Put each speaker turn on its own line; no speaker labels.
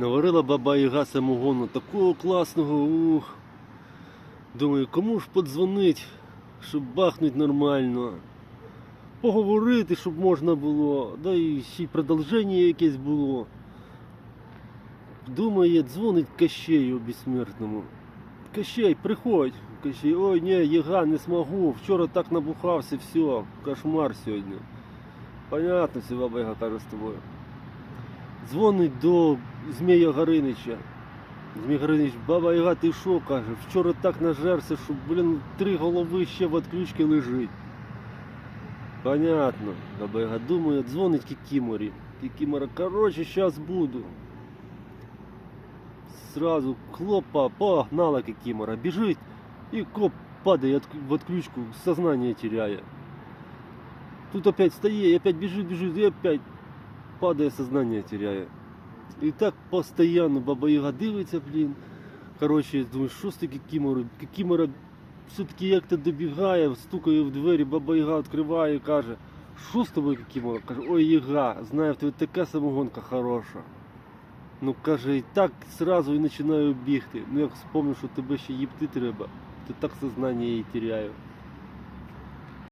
Наварила баба Яга самогону такого класного. Ух. Думаю, кому ж подзвонить, щоб бахнуть нормально. Поговорити, щоб можна було, да і ще й продовження якесь було. Думає, дзвонить Кащею безсмертному. Кощей, приходь. Кощей, ой, ні, Яга, не смогу. Вчора так набухався, все, кошмар сьогодні. Понятно, все, баба Яга каже з тобою. Дзвонить до Змія Горинича. Змій Горинич, баба Яга, ти що, каже? Вчора так нажерся, що, блін, три голови ще в отключці лежить. Понятно. Баба Яга думає, дзвонить Кікіморі. Кікімора, короче, сейчас буду. Сразу хлопа, погнала Кикимора, бежит, и коп падает от- в отключку, сознание теряя. Тут опять стоит, и опять бежит, бежит, и опять падает, сознание теряя. И так постоянно Баба Яга дивиться, блін. Короче, думаю, що з ти Кикимора? Кикимора все-таки як-то добігає, стукає в двері, Баба Яга відкриває і каже, що з тобою Кикимора? Каже, ой, Яга, знаю, в тебе така самогонка хороша. Ну каже, і так сразу і починаю бігти. Ну як вспомню, що тебе ще їбти треба, то так сознання і теряю.